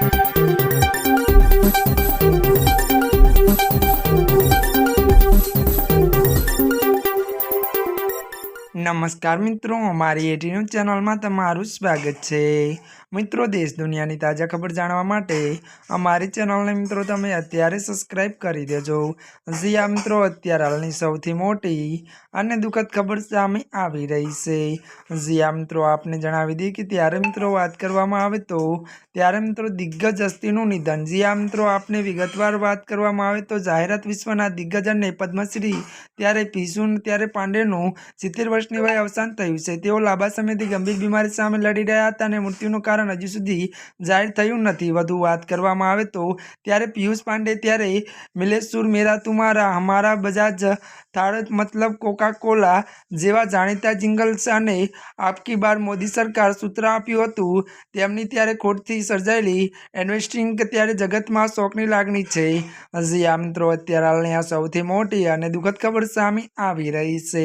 Thank you. નમસ્કાર મિત્રો, અમારી એટી ન્યૂઝ ચેનલમાં તમારું સ્વાગત છે. મિત્રો, દેશ દુનિયાની તાજા ખબર જાણવા માટે અમારી ચેનલને મિત્રો તમે અત્યારે સબસ્ક્રાઈબ કરી દેજો. જી આ મિત્રો, અત્યારે હાલની સૌથી મોટી અને દુઃખદ ખબર સામે આવી રહી છે. જી આ મિત્રો, આપને જણાવી દઈએ કે ત્યારે મિત્રો વાત કરવામાં આવે તો ત્યારે મિત્રો દિગ્ગજ હસ્તીનું નિધન. જી આ મિત્રો, આપને વિગતવાર વાત કરવામાં આવે તો જાહેરાત વિશ્વના દિગ્ગજ અને પદ્મશ્રી, ત્યારે પીસુન ત્યારે પાંડેનું સિત્તેર વર્ષની વયે અવસાન થયું છે. તેઓ લાંબા સમયથી ગંભીર બીમારી સામે લડી રહ્યા હતા અને મૃત્યુનું કારણ હજુ સુધી જાહેર થયું નથી. વધુ વાત કરવામાં આવે તો ત્યારે પિયુષ પાંડે ત્યારે મિલેશુર મેરા તુમારા હમારા બજાજ, થાળ મતલબ કોકા કોલા જેવા જાણીતા જિંગલ્સ અને આપકી બાર મોદી સરકાર સૂત્ર આપ્યું હતું. તેમની ત્યારે ખોટથી સર્જાયેલી ઇન્વેસ્ટિંગ ત્યારે જગતમાં શોકની લાગણી છે. હજી આ મિત્રો અત્યારે હાલની આ સૌથી મોટી અને દુઃખદ ખબર સામે આવી રહી છે.